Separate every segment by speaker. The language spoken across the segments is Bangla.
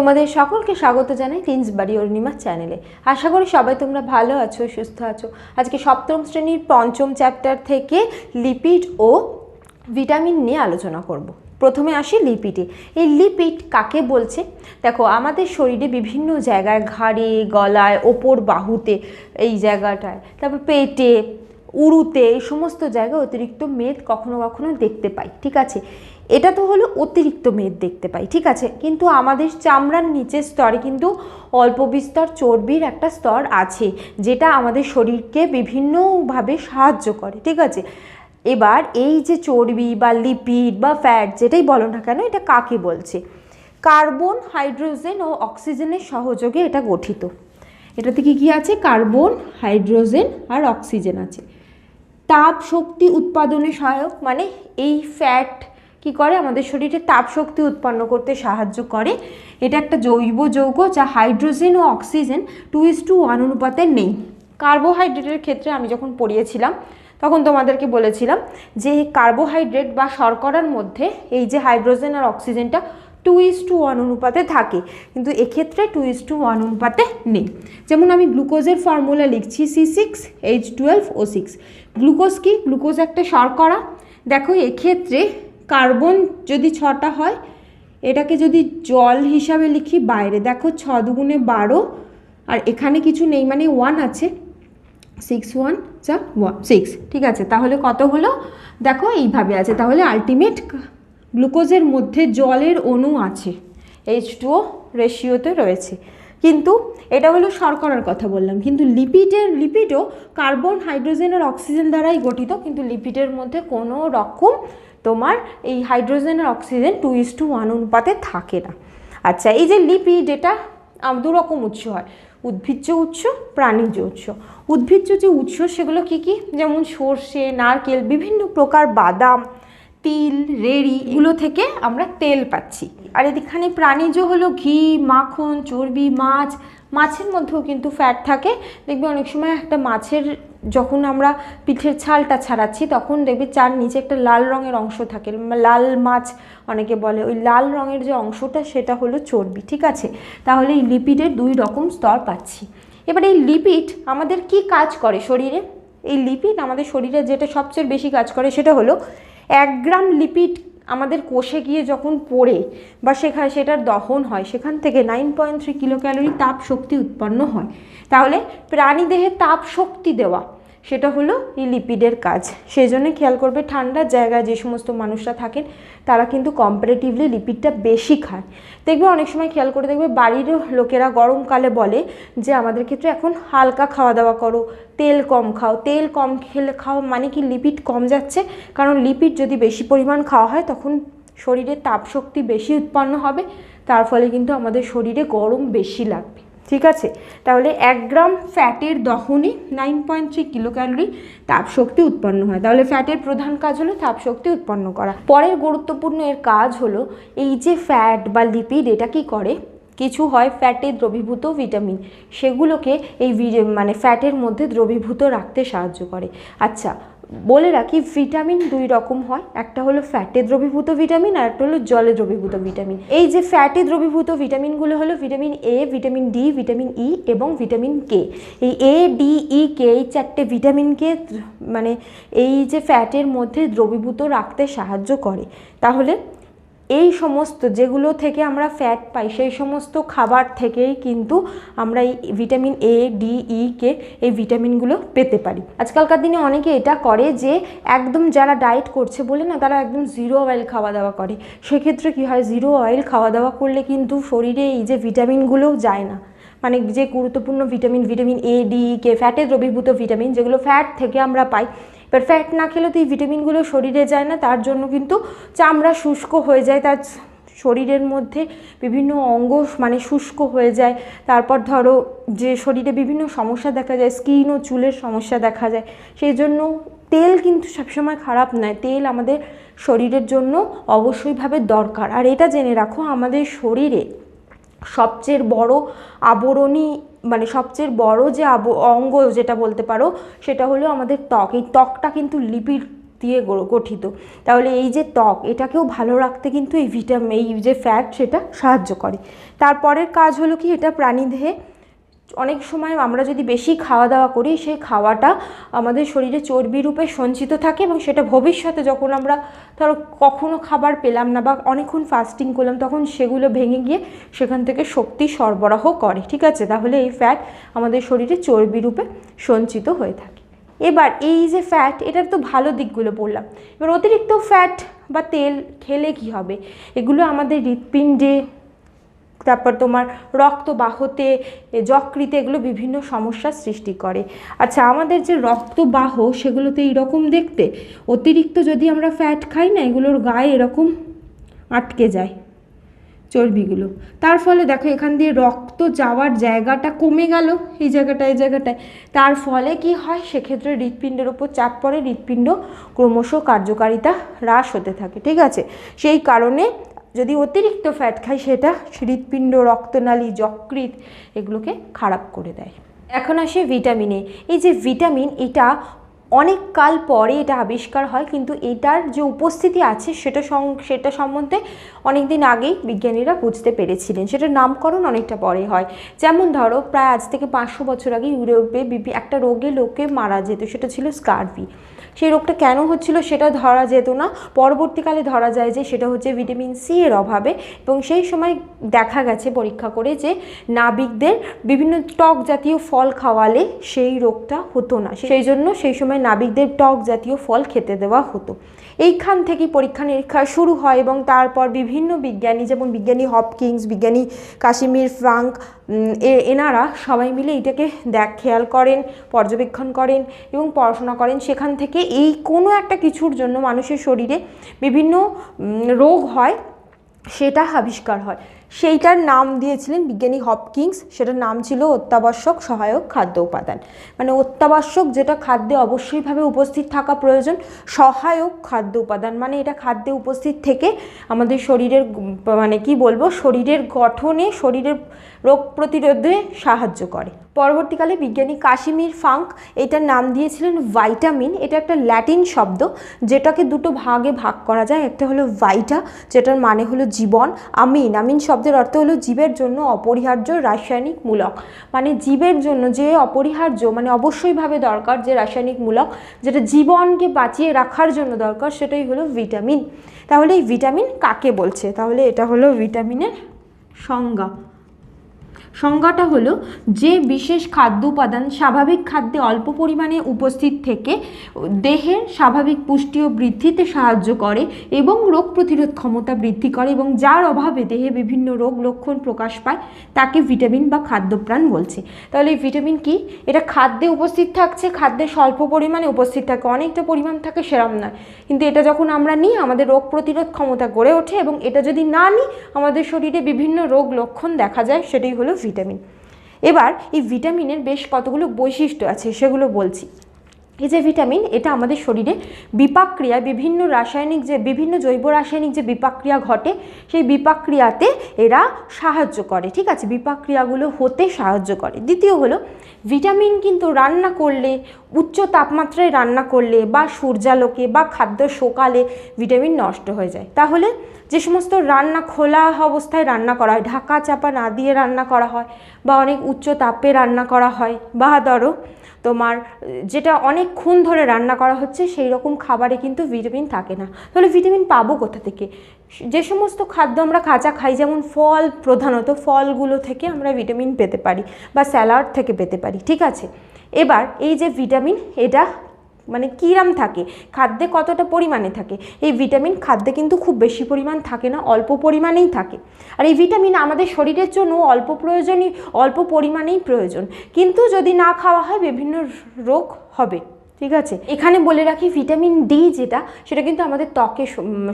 Speaker 1: তোমাদের সকলকে স্বাগত জানাই টিন্স বাড়ি অরুণিমা চ্যানেলে আশা করি সবাই তোমরা ভালো আছো, সুস্থ আছো। আজকে সপ্তম শ্রেণির পঞ্চম চ্যাপ্টার থেকে লিপিড ও ভিটামিন নিয়ে আলোচনা করব। প্রথমে আসি লিপিডে এই লিপিড কাকে বলছে? দেখো, আমাদের শরীরে বিভিন্ন জায়গায় ঘাড়ে, গলায়, ওপর বাহুতে এই জায়গাটায়, তারপর পেটে উড়ুতে এই সমস্ত জায়গায় অতিরিক্ত মেদ কখনো কখনো দেখতে পাই, ঠিক আছে? এটা তো হলো অতিরিক্ত মেদ দেখতে পাই, ঠিক আছে? কিন্তু আমাদের চামড়ার নিচের স্তরে কিন্তু অল্প বিস্তর চর্বির একটা স্তর আছে, যেটা আমাদের শরীরকে বিভিন্নভাবে সাহায্য করে, ঠিক আছে? এবার এই যে চর্বি বা লিপিড বা ফ্যাট যেটাই বলো না কেন, এটা কাকে বলছে? কার্বন, হাইড্রোজেন ও অক্সিজেনের সহযোগে এটা গঠিত। এটাতে কি কি আছে? কার্বন, হাইড্রোজেন আর অক্সিজেন আছে। তাপ শক্তি উৎপাদনে সহায়ক মানে এই ফ্যাট কি করে? আমাদের শরীরে তাপ শক্তি উৎপন্ন করতে সাহায্য করে। এটা একটা জৈব যৌগ যা hydrogen O oxygen two is to one অনুপাতে নেই। কার্বোহাইড্রেটের ক্ষেত্রে আমি যখন পড়িয়েছিলাম, তখন তোমাদেরকে বলেছিলাম যে কার্বোহাইড্রেট বা শর্করার মধ্যে এই যে হাইড্রোজেন আর অক্সিজেনটা টু ইস টু ওয়ান অনুপাতে থাকে। কিন্তু এক্ষেত্রে টু ইস টু ওয়ান অনুপাতে নেই। যেমন আমি গ্লুকোজের ফর্মুলা লিখছি C six, H twelve O six. Glucose কি? গ্লুকোজ একটা শর্করা। দেখো, এক্ষেত্রে কার্বন যদি ছটা হয়, এটাকে যদি জল হিসাবে লিখি, বাইরে দেখো ছ দুগুণে বারো, আর এখানে কিছু নেই মানে ওয়ান আছে। সিক্স ওয়ান যা ওয়ান সিক্স ঠিক আছে? তাহলে কত হলো? দেখো এইভাবে আছে। তাহলে আলটিমেট গ্লুকোজের মধ্যে জলের অণু আছে। এইচ টুও রেশিওতে রয়েছে। কিন্তু এটা হলো শর্করার কথা বললাম। কিন্তু লিপিডের লিপিডও কার্বন হাইড্রোজেন আর অক্সিজেন দ্বারাই গঠিত, কিন্তু লিপিডের মধ্যে কোনো রকম তোমার এই hydrogen R oxygen two is to one অনুপাতে থাকে না। আচ্ছা এই যে লিপিড এটা দু রকম উৎস হয়। উদ্ভিজ্জ উৎস, প্রাণীজ উৎস। উদ্ভিজ্জ যে উৎস, সেগুলো কি কি? যেমন সর্ষে, নারকেল, বিভিন্ন প্রকার বাদাম, তিল, রেড়ি, এগুলো থেকে আমরা তেল পাচ্ছি। আর এখানে প্রাণীজ হলো ঘি, মাখন, চর্বি, মাছ। মাছের মধ্যেও কিন্তু ফ্যাট থাকে। দেখবে অনেক সময় একটা মাছের যখন আমরা পিঠের ছালটা ছাড়াচ্ছি, তখন দেখবে চার নিচে একটা লাল রঙের অংশ থাকে। লাল মাছ অনেকে বলে, ওই লাল রঙের যে অংশটা, সেটা হলো চর্বি, ঠিক আছে? তাহলে এই লিপিডের দুই রকম স্তর পাচ্ছি। এবার এই লিপিড আমাদের কি কাজ করে শরীরে? এই লিপিড আমাদের শরীরে যেটা সবচেয়ে বেশি কাজ করে, সেটা হলো এক গ্রাম লিপিড আমাদের কোষে গিয়ে যখন পড়ে বা সেখানে সেটার দহন হয়, সেখান থেকে nine point three kilo calorie তাপ শক্তি উৎপন্ন হয়। তাহলে প্রাণীদেহে তাপ শক্তি দেওয়া সেটা হলো এই লিপিডের কাজ। সেই জন্য খেয়াল করবে ঠান্ডার জায়গায় যে সমস্ত মানুষরা থাকেন, তারা কিন্তু কম্পারেটিভলি লিপিডটা বেশি খায়। দেখবে অনেক সময় খেয়াল করে দেখবে বাড়ির লোকেরা গরমকালে বলে যে, আমাদের ক্ষেত্রে এখন হালকা খাওয়া দাওয়া করো, তেল কম খাও। তেল কম খেলে খাও মানে কি লিপিড কম যাচ্ছে? কারণ লিপিড যদি বেশি পরিমাণ খাওয়া হয়, তখন শরীরে তাপশক্তি বেশি উৎপন্ন হবে। তার ফলে কিন্তু আমাদের শরীরে গরম বেশি লাগবে। ঠিক আছে? তাহলে এক গ্রাম ফ্যাটের দহনে nine point three kilo calorie তাপশক্তি উৎপন্ন হয়। তাহলে ফ্যাটের প্রধান কাজ হলো তাপশক্তি উৎপন্ন করা। পরের গুরুত্বপূর্ণ এর কাজ হলো এই যে ফ্যাট বা লিপিড এটা কি করে? কিছু হয় ফ্যাটে দ্রবীভূত ভিটামিন সেগুলোকে এই মানে ফ্যাটের মধ্যে দ্রবীভূত রাখতে সাহায্য করে। আচ্ছা বলে রাখি ভিটামিন দুই রকম হয়। একটা হলো ফ্যাটে দ্রবীভূত ভিটামিন আর একটা হলো জলে দ্রবীভূত ভিটামিন এই যে ফ্যাটে দ্রবীভূত ভিটামিনগুলো হলো vitamin A vitamin D vitamin E এবং ভিটামিন কে এই এ ডি ই কে এই চারটে ভিটামিনকে মানে এই যে ফ্যাটের মধ্যে দ্রবীভূত রাখতে সাহায্য করে। তাহলে এই সমস্ত যেগুলো থেকে আমরা ফ্যাট পাই, সেই সমস্ত খাবার থেকেই কিন্তু আমরা এই ভিটামিন এ ডি ই কে এই ভিটামিনগুলো পেতে পারি। আজকালকার দিনে অনেকে এটা করে যে একদম যারা ডায়েট করছে বলে না, তারা একদম জিরো অয়েল খাওয়া দাওয়া করে। সেক্ষেত্রে কী হয় জিরো অয়েল খাওয়া দাওয়া করলে কিন্তু শরীরে এই যে ভিটামিনগুলোও যায় না। মানে যে গুরুত্বপূর্ণ vitamin vitamin A D K ফ্যাটে দ্রবীভূত ভিটামিন যেগুলো ফ্যাট থেকে আমরা পাই এবার ফ্যাট না খেলে তো এই ভিটামিনগুলো শরীরে যায় না, তার জন্য কিন্তু চামড়া শুষ্ক হয়ে যায়। তার শরীরের মধ্যে বিভিন্ন অঙ্গ মানে শুষ্ক হয়ে যায়। তারপর ধরো যে শরীরে বিভিন্ন সমস্যা দেখা যায়, স্কিন ও চুলের সমস্যা দেখা যায়। সেই জন্য তেল কিন্তু সবসময় খারাপ নয়। তেল আমাদের শরীরের জন্য অবশ্যইভাবে দরকার। আর এটা জেনে রাখো, আমাদের শরীরে সবচেয়ে বড় আবরণী মানে সবচেয়ে বড় যে আব, অঙ্গ যেটা বলতে পারো, সেটা হলো আমাদের ত্বক। এই ত্বকটা কিন্তু লিপিড দিয়ে গঠিত। তাহলে এই যে ত্বক, এটাকেও ভালো রাখতে কিন্তু এই ভিটামিন, এই যে ফ্যাট সেটা সাহায্য করে। তারপরের কাজ হলো কি, এটা প্রাণীদেহে অনেক সময় আমরা যদি বেশি খাওয়া দাওয়া করি, সেই খাওয়াটা আমাদের শরীরে চর্বি রূপে সঞ্চিত থাকে এবং সেটা ভবিষ্যতে যখন আমরা ধরো কখনো খাবার পেলাম না বা অনেকক্ষণ ফাস্টিং করলাম, তখন সেগুলো ভেঙে গিয়ে সেখান থেকে শক্তি সরবরাহ করে, ঠিক আছে? তাহলে এই ফ্যাট আমাদের শরীরে চর্বি রূপে সঞ্চিত হয়ে থাকে। এবার এই যে ফ্যাট এটার তো ভালো দিকগুলো বললাম। এবার অতিরিক্ত ফ্যাট বা তেল খেলে কি হবে? এগুলো আমাদের হৃৎপিণ্ডে তারপর তোমার রক্তবাহতে যকৃতে এগুলো বিভিন্ন সমস্যার সৃষ্টি করে। আচ্ছা আমাদের যে রক্তবাহ সেগুলোতে এইরকম দেখতে, অতিরিক্ত যদি আমরা ফ্যাট খাই না, এগুলোর গায়ে এরকম আটকে যায় চর্বিগুলো। তার ফলে দেখো, এখান দিয়ে রক্ত যাওয়ার জায়গাটা কমে গেল, এই জায়গাটা এই জায়গাটায়। তার ফলে কি হয়? সেক্ষেত্রে হৃৎপিণ্ডের ওপর চাপ পড়ে, হৃৎপিণ্ড ক্রমশ কার্যকারিতা হ্রাস হতে থাকে, ঠিক আছে? সেই কারণে যদি অতিরিক্ত ফ্যাট খাই সেটা হৃৎপিণ্ড, রক্তনালী, যকৃৎ এগুলোকে খারাপ করে দেয়। এখন আসে ভিটামিনে এই যে ভিটামিন এটা অনেক কাল পরে এটা আবিষ্কার হয়, কিন্তু এটার যে উপস্থিতি আছে সেটা সং, সেটা সম্বন্ধে অনেক দিন আগেই বিজ্ঞানীরা বুঝতে পেরেছিলেন। সেটার নামকরণ অনেকটা পরে হয়। যেমন ধরো, প্রায় আজ থেকে পাঁচশো বছর আগে ইউরোপে বিভি- একটা রোগে লোকে মারা যেত, সেটা ছিল স্কারভি সেই রোগটা কেন হচ্ছিল সেটা ধরা যেত না। পরবর্তীকালে ধরা যায় যে সেটা হচ্ছে ভিটামিন সি এর অভাবে এবং সেই সময় দেখা গেছে পরীক্ষা করে যে নাবিকদের বিভিন্ন টক জাতীয় ফল খাওয়ালে সেই রোগটা হতো না। সেই জন্য সেই সময় নাবিকদের টক জাতীয় ফল খেতে দেওয়া হতো। এইখান থেকেই পরীক্ষা নিরীক্ষা শুরু হয় এবং তারপর বিভিন্ন বিজ্ঞানী, যেমন বিজ্ঞানী হপকিংস বিজ্ঞানী কাশ্মীর ফ্রাঙ্ক এনারা সবাই মিলে এটাকে দেখ, খেয়াল করেন, পর্যবেক্ষণ করেন এবং পড়াশোনা করেন। সেখান থেকে এই কোনো একটা কিছুর জন্য মানুষের শরীরে বিভিন্ন রোগ হয়, সেটা আবিষ্কার হয়। সেইটার নাম দিয়েছিলেন বিজ্ঞানী হপকিংস সেটার নাম ছিল অত্যাবশ্যক সহায়ক খাদ্য উপাদান। মানে অত্যাবশ্যক যেটা খাদ্যে অবশ্যইভাবে উপস্থিত থাকা প্রয়োজন, সহায়ক খাদ্য উপাদান। মানে এটা খাদ্যে উপস্থিত থেকে আমাদের শরীরের মানে কি বলব, শরীরের গঠনে, শরীরের রোগ প্রতিরোধে সাহায্য করে। পরবর্তীকালে বিজ্ঞানী কাশিমির ফাঙ্ক এটার নাম দিয়েছিলেন ভাইটামিন। এটা একটা ল্যাটিন শব্দ, যেটাকে দুটো ভাগে ভাগ করা যায়। একটা হলো ভাইটা, যেটার মানে হলো জীবন, আমিন। আমিন শব্দের অর্থ হলো জীবের জন্য অপরিহার্য, রাসায়নিক মূলক। মানে জীবের জন্য যে অপরিহার্য মানে অবশ্যইভাবে দরকার যে রাসায়নিক মূলক, যেটা জীবনকে বাঁচিয়ে রাখার জন্য দরকার, সেটাই হলো ভিটামিন। তাহলে এই ভিটামিন কাকে বলছে? তাহলে এটা হলো ভিটামিনের সংজ্ঞা। সংজ্ঞাটা হলো যে বিশেষ খাদ্য উপাদান স্বাভাবিক খাদ্যে অল্প পরিমাণে উপস্থিত থেকে দেহের স্বাভাবিক পুষ্টি ও বৃদ্ধিতে সাহায্য করে এবং রোগ প্রতিরোধ ক্ষমতা বৃদ্ধি করে এবং যার অভাবে দেহে বিভিন্ন রোগ লক্ষণ প্রকাশ পায়, তাকে ভিটামিন বা খাদ্যপ্রাণ বলছে। তাহলে এই ভিটামিন কি? এটা খাদ্যে উপস্থিত থাকছে, খাদ্যে স্বল্প পরিমাণে উপস্থিত থাকে, অনেকটা পরিমাণ থাকে সেরম নয়। কিন্তু এটা যখন আমরা নিই, আমাদের রোগ প্রতিরোধ ক্ষমতা গড়ে ওঠে এবং এটা যদি না নিই, আমাদের শরীরে বিভিন্ন রোগ লক্ষণ দেখা যায়, সেটাই হলো ভিটামিন। এবার এই ভিটামিনের বেশ কতগুলো বৈশিষ্ট্য আছে সেগুলো বলছি। এই যে ভিটামিন, এটা আমাদের শরীরে বিপাক ক্রিয়ায় বিভিন্ন রাসায়নিক যে, বিভিন্ন জৈব রাসায়নিক যে বিপাক ক্রিয়া ঘটে, সেই বিপাক ক্রিয়াতে এরা সাহায্য করে, ঠিক আছে? বিপাক ক্রিয়াগুলো হতে সাহায্য করে। দ্বিতীয় হলো, ভিটামিন কিন্তু রান্না করলে, উচ্চ তাপমাত্রায় রান্না করলে বা সূর্যালোকে বা খাদ্য শোকালে ভিটামিন নষ্ট হয়ে যায়। তাহলে যে সমস্ত রান্না খোলা অবস্থায় রান্না করা হয়, ঢাকা চাপা না দিয়ে রান্না করা হয় বা অনেক উচ্চ তাপে রান্না করা হয় বা ধরো তোমার যেটা অনেকক্ষণ ধরে রান্না করা হচ্ছে সেই রকম খাবারে কিন্তু ভিটামিন থাকে না। তাহলে ভিটামিন পাবো কোথা থেকে? যে সমস্ত খাদ্য আমরা কাঁচা খাই, যেমন ফল প্রধানত, ফলগুলো থেকে আমরা ভিটামিন পেতে পারি বা স্যালাড থেকে পেতে পারি, ঠিক আছে? এবার এই যে ভিটামিন, এটা মানে কিরাম থাকে, খাদ্যে কতটা পরিমাণে থাকে? এই ভিটামিন খাদ্যে কিন্তু খুব বেশি পরিমাণ থাকে না, অল্প পরিমাণেই থাকে। আর এই ভিটামিন আমাদের শরীরের জন্য অল্প প্রয়োজনই, অল্প পরিমাণেই প্রয়োজন। কিন্তু যদি না খাওয়া হয়, বিভিন্ন রোগ হবে। ঠিক আছে? এখানে বলে রাখি, ভিটামিন ডি যেটা, সেটা কিন্তু আমাদের ত্বকে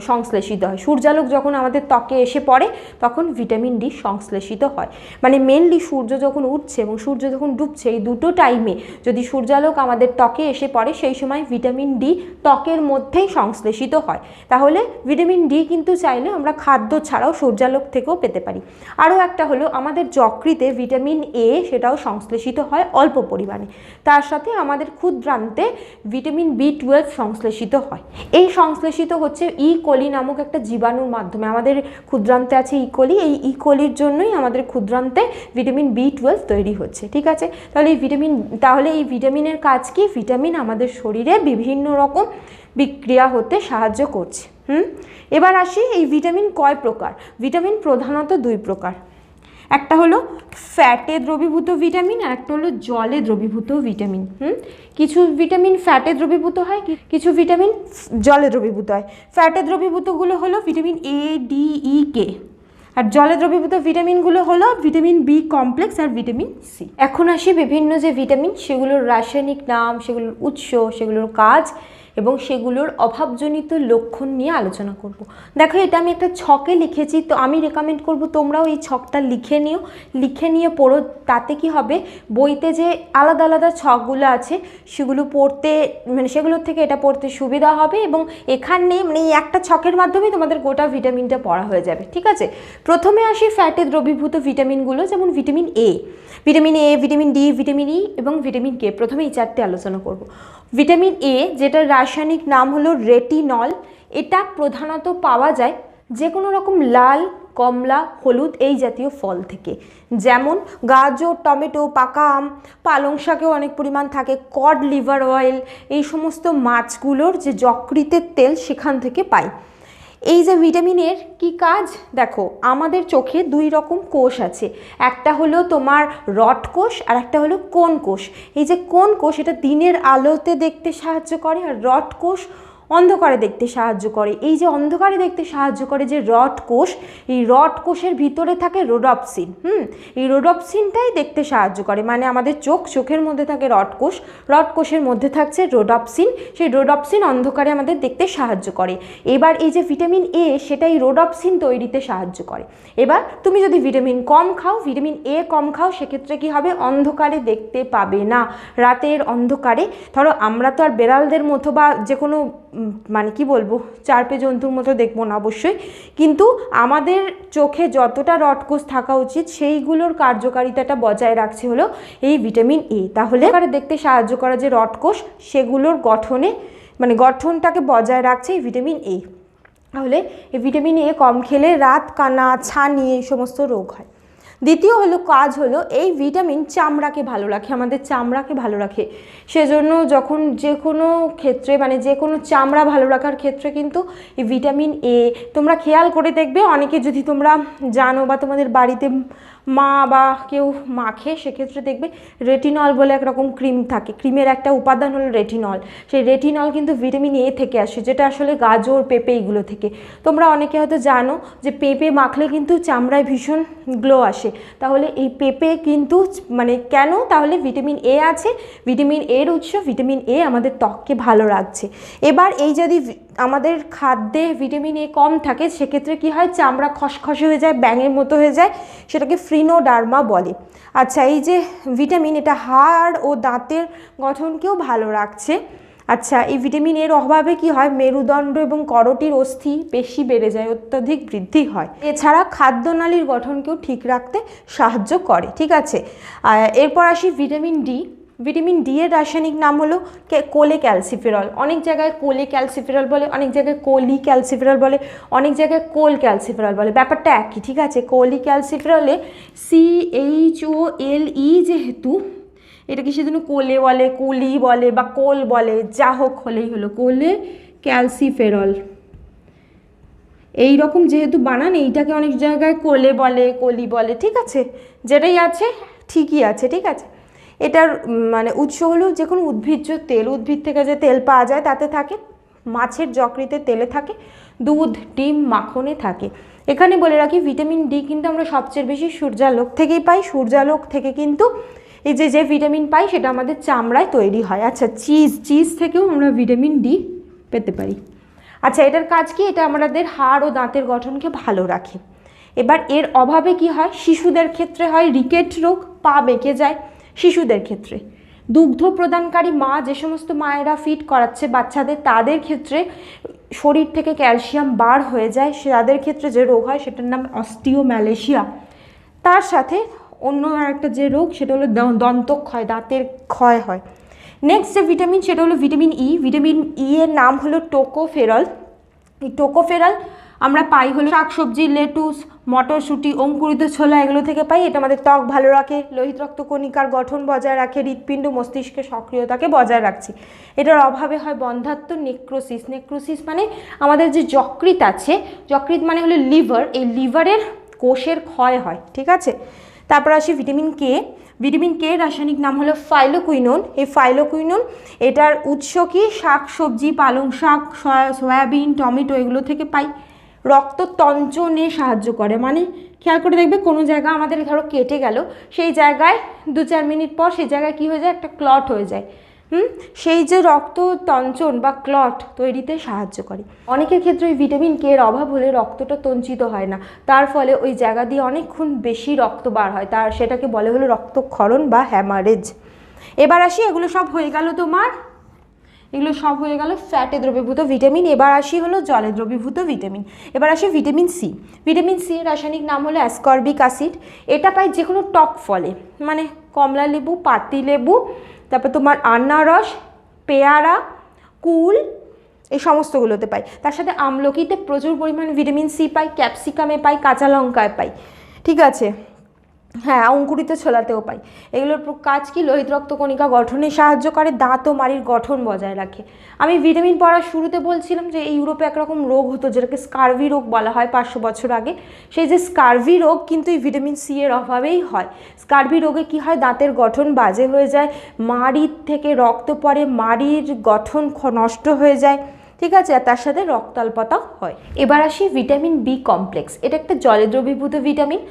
Speaker 1: সংশ্লেষিত হয়। সূর্যালোক যখন আমাদের ত্বকে এসে পড়ে, তখন ভিটামিন ডি সংশ্লেষিত হয়। মানে মেনলি সূর্য যখন উঠছে এবং সূর্য যখন ডুবছে, এই দুটো টাইমে যদি সূর্যালোক আমাদের ত্বকে এসে পড়ে, সেই সময় ভিটামিন ডি ত্বকের মধ্যেই সংশ্লেষিত হয়। তাহলে ভিটামিন ডি কিন্তু চাইলে আমরা খাদ্য ছাড়াও সূর্যালোক থেকেও পেতে পারি। আরও একটা হলো, আমাদের যকৃতে ভিটামিন এ সেটাও সংশ্লেষিত হয় অল্প পরিমাণে। তার সাথে আমাদের ক্ষুদ্রান্তে ভিটামিন বি টুয়েলভ সংশ্লেষিত হয়। এই সংশ্লেষিত হচ্ছে ই কোলি নামক একটা জীবাণুর মাধ্যমে। আমাদের ক্ষুদ্রান্তে আছে ই কোলি এই ই কোলির জন্যই আমাদের ক্ষুদ্রান্তে ভিটামিন বি টুয়েলভ তৈরি হচ্ছে। ঠিক আছে? তাহলে এই ভিটামিন, তাহলে এই ভিটামিনের কাজ কি? ভিটামিন আমাদের শরীরে বিভিন্ন রকম বিক্রিয়া হতে সাহায্য করছে। হুম? এবার আসি এই ভিটামিন কয় প্রকার? ভিটামিন প্রধানত দুই প্রকার। একটা হলো ফ্যাটে দ্রবীভূত ভিটামিন আর একটা হলো জলে দ্রবীভূত ভিটামিন হুম? কিছু ভিটামিন ফ্যাটে দ্রবীভূত হয়, কিছু ভিটামিন জলে দ্রবীভূত হয়। ফ্যাটে দ্রবীভূতগুলো হলো ভিটামিন এ ডি ই কে আর জলে দ্রবীভূত ভিটামিনগুলো হলো ভিটামিন বি কমপ্লেক্স আর ভিটামিন সি এখন আসি বিভিন্ন যে ভিটামিন সেগুলোর রাসায়নিক নাম, সেগুলোর উৎস, সেগুলোর কাজ। এবং সেগুলোর অভাবজনিত লক্ষণ নিয়ে আলোচনা করব। দেখো, এটা আমি একটা ছকে লিখেছি, তো আমি রেকমেন্ড করব তোমরাও এই ছকটা লিখে নিও। লিখে নিয়ে পড়ো, তাতে কি হবে? বইতে যে আলাদা আলাদা ছকগুলো আছে, সেগুলো পড়তে মানে সেগুলোর থেকে এটা পড়তে সুবিধা হবে এবং এখানে মানে এই একটা ছকের মাধ্যমে তোমাদের গোটা ভিটামিনটা পড়া হয়ে যাবে, ঠিক আছে? প্রথমে আসি ফ্যাটে দ্রবীভূত ভিটামিনগুলো যেমন vitamin A vitamin A vitamin D vitamin E এবং ভিটামিন কে প্রথমে এই চারটে আলোচনা করব। ভিটামিন এ যেটার রাসায়নিক নাম হলো রেটিনল। এটা প্রধানত পাওয়া যায় যে কোনো রকম লাল, কমলা, হলুদ এই জাতীয় ফল থেকে। যেমন গাজর, টমেটো, পাকা আম, পালং শাকেও অনেক পরিমাণ থাকে কড লিভার অয়েল এই সমস্ত মাছগুলোর যে যকৃতের তেল সেখান থেকে পাই। এই যে ভিটামিনের কি কাজ? দেখো, আমাদের চোখে দুই রকম কোষ আছে। একটা হলো তোমার রড কোষ, আর একটা হলো কোন কোষ। এই যে কোন কোষ, এটা দিনের আলোতে দেখতে সাহায্য করে, আর রড কোষ অন্ধকারে দেখতে সাহায্য করে। এই যে অন্ধকারে দেখতে সাহায্য করে যে রড কোষ, এই রড কোষের ভিতরে থাকে রোডপসিন, হুম? এই রোডপসিনটাই দেখতে সাহায্য করে। মানে আমাদের চোখ, চোখের মধ্যে থাকে রড কোষ, রড কোষের মধ্যে থাকছে রোডপসিন। সেই রোডপসিন অন্ধকারে আমাদের দেখতে সাহায্য করে। এবার এই যে ভিটামিন এ, সেটাই রোডপসিন তৈরিতে সাহায্য করে। এবার তুমি যদি ভিটামিন কম খাও, ভিটামিন এ কম খাও, সেক্ষেত্রে কি হবে? অন্ধকারে দেখতে পাবে না। রাতের অন্ধকারে, ধরো আমরা তো আর বেড়ালদের মতো বা যে কোনো মানে কি বলব, চারপে জন্তুর মতো দেখব না অবশ্যই। কিন্তু আমাদের চোখে যতটা রডকোষ থাকা উচিত, সেইগুলোর কার্যকারিতাটা বজায় রাখছে হলো এই ভিটামিন এ। তাহলে দেখতে সাহায্য করা যে রডকোষ সেগুলোর গঠনে মানে গঠনটাকে বজায় রাখছে এই ভিটামিন এ। তাহলে এই ভিটামিন এ কম খেলে রাত, কানা, ছানি এই সমস্ত রোগ হয়। দ্বিতীয় হলো কাজ হলো এই ভিটামিন চামড়াকে ভালো রাখে, আমাদের চামড়াকে ভালো রাখে। সেজন্য যখন যে কোনো ক্ষেত্রে মানে যে কোনো চামড়া ভালো রাখার ক্ষেত্রে কিন্তু এই ভিটামিন এ তোমরা খেয়াল করে দেখবে। অনেকে যদি তোমরা জানো বা তোমাদের বাড়িতে মা বা কেউ মাখে, সেক্ষেত্রে দেখবে রেটিনল বলে একরকম ক্রিম থাকে। ক্রিমের একটা উপাদান হলো রেটিনল সেই রেটিনল কিন্তু ভিটামিন এ থেকে আসে, যেটা আসলে গাজর, পেঁপে এগুলো থেকে। তোমরা অনেকে হয়তো জানো যে পেঁপে মাখলে কিন্তু চামড়ায় ভীষণ গ্লো আসে। তাহলে এই পেঁপে কিন্তু মানে কেন তাহলে ভিটামিন এ আছে? ভিটামিন এর উৎস ভিটামিন এ আমাদের ত্বককে ভালো রাখছে। এবার এই যদি আমাদের খাদ্যে ভিটামিন এ কম থাকে, সেক্ষেত্রে কি হয়? চামড়া খসখসে হয়ে যায়, ব্যাঙের মতো হয়ে যায়, সেটাকে ফ্রিনোডার্মা বলে। আচ্ছা এই যে ভিটামিন, এটা হাড় ও দাঁতের গঠনকেও ভালো রাখছে। আচ্ছা এই ভিটামিন এর অভাবে কি হয়? মেরুদণ্ড এবং করটির অস্থি বেশি বেড়ে যায়, অত্যধিক বৃদ্ধি হয়। এছাড়া খাদ্যনালীর গঠনকেও ঠিক রাখতে সাহায্য করে, ঠিক আছে? এরপর আসি ভিটামিন ডি। ভিটামিন ডি এর রাসায়নিক নাম হলো কোলে ক্যালসিফেরল অনেক জায়গায় কোলে ক্যালসিফেরল বলে, অনেক জায়গায় কোলি ক্যালসিফেরল বলে, অনেক জায়গায় কোল ক্যালসিফেরল বলে। ব্যাপারটা একই, ঠিক আছে? কোলি ক্যালসিফেরলে সি এইচ ও এল ই যেহেতু এটাকে সেজন্য কোলে বলে কুলি বলে বা কোল বলে, যা হোক হলেই হলো কোলে ক্যালসিফেরল এই রকম যেহেতু বানান, এইটাকে অনেক জায়গায় কোলে বলে কলি বলে, ঠিক আছে? যেটাই আছে, ঠিকই আছে, ঠিক আছে? এটার মানে উৎস হলো যে কোনো উদ্ভিজ্জ তেল, উদ্ভিদ থেকে যে তেল পাওয়া যায় তাতে থাকে, মাছের যকৃতে তেলে থাকে, দুধ, ডিম, মাখনে থাকে। এখানে বলে রাখি, ভিটামিন ডি কিন্তু আমরা সবচেয়ে বেশি সূর্যালোক থেকেই পাই। সূর্যালোক থেকে কিন্তু এই যে যে ভিটামিন পাই সেটা আমাদের চামড়ায় তৈরি হয়। আচ্ছা চিজ চিজ থেকেও আমরা ভিটামিন ডি পেতে পারি। আচ্ছা এটার কাজ কি? এটা আমাদের হাড় ও দাঁতের গঠনকে ভালো রাখে। এবার এর অভাবে কি হয়? শিশুদের ক্ষেত্রে হয়, রিকেট রোগ, পা বেঁকে যায়। শিশুদের ক্ষেত্রে। দুগ্ধ প্রদানকারী মা যে সমস্ত মায়েরা ফিট করাচ্ছে বাচ্চাদের, তাদের ক্ষেত্রে শরীর থেকে ক্যালসিয়াম বার হয়ে যায়। সে তাদের ক্ষেত্রে যে রোগ হয় সেটার নাম অস্টিও অস্টিওম্যালেশিয়া তার সাথে অন্য একটা যে রোগ সেটা হলো দন্তক্ষয় দাঁতের ক্ষয় হয়। নেক্সট যে ভিটামিন সেটা হলো ভিটামিন ই ভিটামিন ই এর নাম হলো টোকোফেরল। এই টোকোফেরল আমরা পাই হলো শাকসবজি লেটুস, মটরশুঁটি, অঙ্কুরিত ছোলা, এগুলো থেকে পাই। এটা আমাদের ত্বক ভালো রাখে, লোহিত রক্ত কণিকার গঠন বজায় রাখে, হৃৎপিণ্ড মস্তিষ্কের সক্রিয়তাকে বজায় রাখছে। এটার অভাবে হয় বন্ধাত্ম নেক্রোসিস। নেক্রোসিস মানে আমাদের যে যকৃত আছে যকৃত মানে হলো লিভার। এই লিভারের কোষের ক্ষয় হয়, ঠিক আছে? তারপর আসি ভিটামিন কে। ভিটামিন কে রাসায়নিক নাম হলো ফাইলোকুইনোন। এই ফাইলোকুইনোন, এটার উৎস কি? শাক, সবজি, পালং শাক, সয়া- সয়াবিন, টমেটো, এগুলো থেকে পাই। রক্ত তঞ্চনে সাহায্য করে। মানে খেয়াল করে দেখবে কোনো জায়গা আমাদের ধরো কেটে গেল, সেই জায়গায় দু চার মিনিট পর সেই জায়গায় কী হয়ে যায়? একটা ক্লট হয়ে যায়। হুম? সেই যে রক্ত তঞ্চন বা ক্লট তৈরিতে সাহায্য করে। অনেকের ক্ষেত্রে ওই ভিটামিন কে এর অভাব হলে রক্তটা তঞ্চিত হয় না। তার ফলে ওই জায়গা দিয়ে অনেকক্ষণ বেশি রক্ত বার হয়। তার সেটাকে বলে হলো রক্তক্ষরণ বা হ্যামারেজ এবার আসি, এগুলো সব হয়ে গেল তোমার এগুলো সব হয়ে গেল ফ্যাটে দ্রবীভূত ভিটামিন। এবার আসি হলো জলে দ্রবীভূত ভিটামিন। এবার আসি ভিটামিন সি। ভিটামিন সি এর রাসায়নিক নাম হলো অ্যাসকর্বিক অ্যাসিড। এটা পাই যে কোনো টক ফলে মানে কমলা লেবু, পাতি লেবু, তারপর তোমার আনারস, পেয়ারা, কুল, এই সমস্তগুলোতে পাই তার সাথে আমলকিতে প্রচুর পরিমাণে ভিটামিন সি পাই ক্যাপসিকামে পাই কাঁচা লঙ্কায় পাই ঠিক আছে? হ্যাঁ অঙ্কুরিত ছোলাতেও পাই। এগুলোর কাজ কি? লোহিত রক্তকণিকা গঠনে সাহায্য করে, দাঁত ও মাড়ির গঠন বজায় রাখে। আমি ভিটামিন পড়ার শুরুতে বলছিলাম যে ইউরোপে একরকম রোগ হতো, যেটাকে স্কারভি রোগ বলা হয় পাঁচশো বছর আগে। সেই যে স্কারভি রোগ কিন্তু এই ভিটামিন সি এর অভাবেই হয়। স্কারভি রোগে কি হয়? দাঁতের গঠন বাজে হয়ে যায়, মাড়ির থেকে রক্ত পড়ে, মাড়ির গঠন নষ্ট হয়ে যায়, ঠিক আছে? আর তার সাথে রক্তাল্পতা হয়। এবার আসি ভিটামিন বি কমপ্লেক্স। এটা একটা জলে দ্রবীভূত ভিটামিন।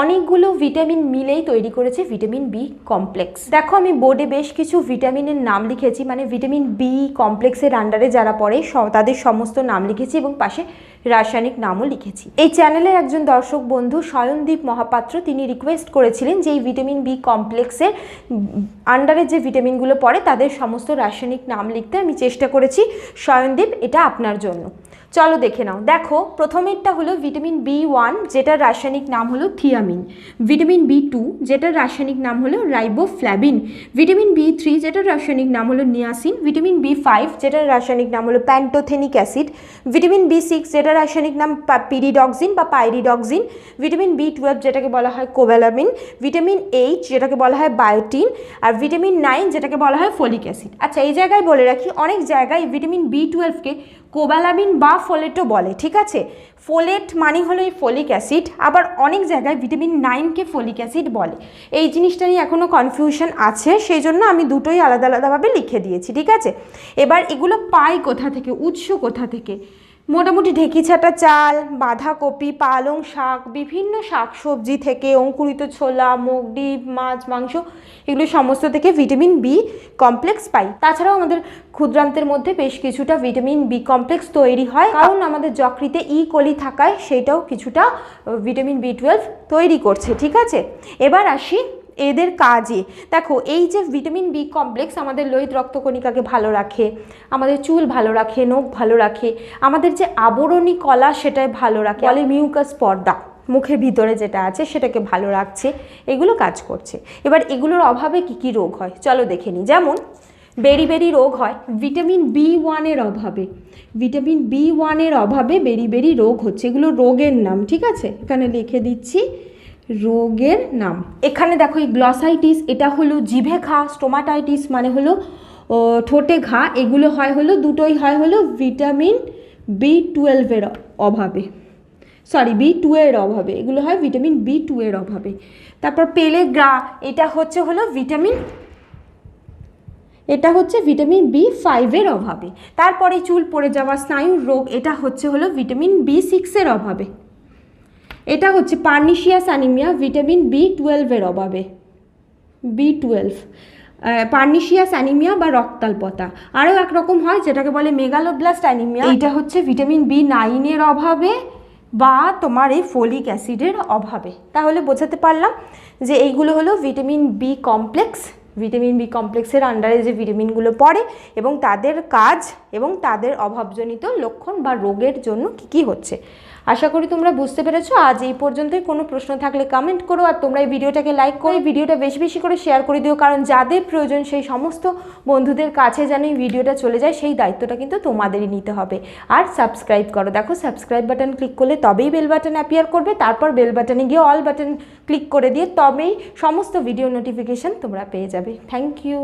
Speaker 1: অনেকগুলো ভিটামিন মিলেই তৈরি করেছে ভিটামিন বি কমপ্লেক্স। দেখো, আমি বোর্ডে বেশ কিছু ভিটামিনের নাম লিখেছি মানে ভিটামিন বি কমপ্লেক্সের আন্ডারে যারা পড়ে তাদের সমস্ত নাম লিখেছি এবং পাশে রাসায়নিক নামও লিখেছি। এই চ্যানেলের একজন দর্শক বন্ধু শয়নদীপ মহাপাত্র, তিনি রিকোয়েস্ট করেছিলেন যে এই ভিটামিন বি কমপ্লেক্সের আন্ডারে যে ভিটামিনগুলো পড়ে, তাদের সমস্ত রাসায়নিক নাম লিখতে আমি চেষ্টা করেছি। শয়নদীপ এটা আপনার জন্য। চলো দেখে নাও। দেখো, প্রথমেরটা হলো ভিটামিন বি ওয়ান যেটার রাসায়নিক নাম হলো thiamine vitamin vitamin B two যেটার রাসায়নিক নাম হলো রাইবোফ্ল্যাভিন ভিটামিন বি থ্রি যেটার রাসায়নিক নাম হলো নিয়াসিন ভিটামিন বি ফাইভ যেটার রাসায়নিক নাম হলো pantothenic acid vitamin B six যেটার রাসায়নিক নাম পা- পিরিডক্সিন বা পাইরিডক্সিন ভিটামিন বি টুয়েলভ যেটাকে বলা হয় কোভ্যালামিন ভিটামিন এইচ যেটাকে বলা হয় বায়োটিন আর ভিটামিন নাইন যেটাকে বলা হয় ফলিক অ্যাসিড আচ্ছা এই জায়গায় বলে রাখি, অনেক জায়গায় ভিটামিন বি টুয়েলভকে কোবালামিন বা ফোলেটও বলে, ঠিক আছে? ফোলেট মানে হলো এই ফলিক অ্যাসিড, আবার অনেক জায়গায় ভিটামিন নাইনকে ফলিক অ্যাসিড বলে। এই জিনিসটা নিয়ে এখনও কনফিউশন আছে সেই জন্য আমি দুটোই আলাদা আলাদাভাবে লিখে দিয়েছি, ঠিক আছে? এবার এগুলো পাই কোথা থেকে? উৎস কোথা থেকে? মোটামুটি ঢেকি ছাটা চাল, বাঁধাকপি, পালং শাক, বিভিন্ন শাক সবজি থেকে অঙ্কুরিত ছোলা, মুগ ডিম, মাছ, মাংস, এগুলো সমস্ত থেকে ভিটামিন বি কমপ্লেক্স পাই। তাছাড়াও আমাদের ক্ষুদ্রান্তের মধ্যে বেশ কিছুটা ভিটামিন বি কমপ্লেক্স তৈরি হয়। কারণ আমাদের যকৃতে ই কলি থাকায় সেটাও কিছুটা ভিটামিন বি টুয়েলভ তৈরি করছে, ঠিক আছে? এবার আসি এদের কাজে। দেখো, এই যে ভিটামিন বি কমপ্লেক্স আমাদের লোহিত রক্তকণিকাকে ভালো রাখে, আমাদের চুল ভালো রাখে, নখ ভালো রাখে, আমাদের যে আবরণী কলা সেটাই ভালো রাখে বলে মিউকাস পর্দা, মুখের ভিতরে যেটা আছে সেটাকে ভালো রাখছে, এগুলো কাজ করছে। এবার এগুলোর অভাবে কি কি রোগ হয়? চলো দেখে নিই। যেমন, বেরি বেরি রোগ হয় ভিটামিন বি ওয়ানের অভাবে। ভিটামিন বি ওয়ানের অভাবে বেরি বেরি রোগ হচ্ছে। এগুলো রোগের নাম, ঠিক আছে? এখানে লিখে দিচ্ছি। রোগের নাম। এখানে দেখো এই গ্লসাইটিস এটা হলো জিভে ঘা স্টোমাটাইটিস মানে হলো ঠোঁটে ঘা, এগুলো হয় হলো, দুটোই হয় হলো ভিটামিন বি টুয়েলভের অভাবে। সরি বি টু এর অভাবে, এগুলো হয় ভিটামিন বি টু এর অভাবে। তারপর পেলেগ্রা এটা হচ্ছে হলো ভিটামিন এটা হচ্ছে ভিটামিন বি ফাইভের অভাবে। তারপরে চুল পড়ে যাওয়া, স্নায়ুর রোগ, এটা হচ্ছে হলো ভিটামিন বি সিক্সের অভাবে। এটা হচ্ছে পার্নিশিয়াস অ্যানিমিয়া, ভিটামিন বি টুয়েলভের অভাবে। বি টুয়েলভ পার্নিশিয়াস অ্যানিমিয়া বা রক্তাল্পতা। আরও একরকম হয়, যেটাকে বলে মেগালোব্লাস্ট অ্যানিমিয়া। এটা হচ্ছে ভিটামিন বি নাইনের অভাবে বা তোমার এই ফলিক অ্যাসিডের অভাবে। তাহলে বোঝাতে পারলাম যে এইগুলো হলো vitamin B complex vitamin B কমপ্লেক্সের আন্ডারে যে ভিটামিনগুলো পড়ে এবং তাদের কাজ এবং তাদের অভাবজনিত লক্ষণ বা রোগের জন্য কী কী হচ্ছে। আশা করি তোমরা বুঝতে পেরেছ। আজ এই পর্যন্তই। কোনো প্রশ্ন থাকলে কমেন্ট করো আর তোমরা এই ভিডিওটাকে লাইক করো এই ভিডিওটা বেশি বেশি করে শেয়ার করে দিও। কারণ যাদের প্রয়োজন সেই সমস্ত বন্ধুদের কাছে যেন এই ভিডিওটা চলে যায়, সেই দায়িত্বটা কিন্তু তোমাদেরই নিতে হবে। আর সাবস্ক্রাইব করো। দেখো সাবস্ক্রাইব বাটন ক্লিক করলে তবেই বেল বাটন অ্যাপিয়ার করবে। তারপর বেল বাটনে গিয়ে অল বাটন ক্লিক করে দিয়ে তবেই সমস্ত ভিডিও নোটিফিকেশান তোমরা পেয়ে যাবে। Thank you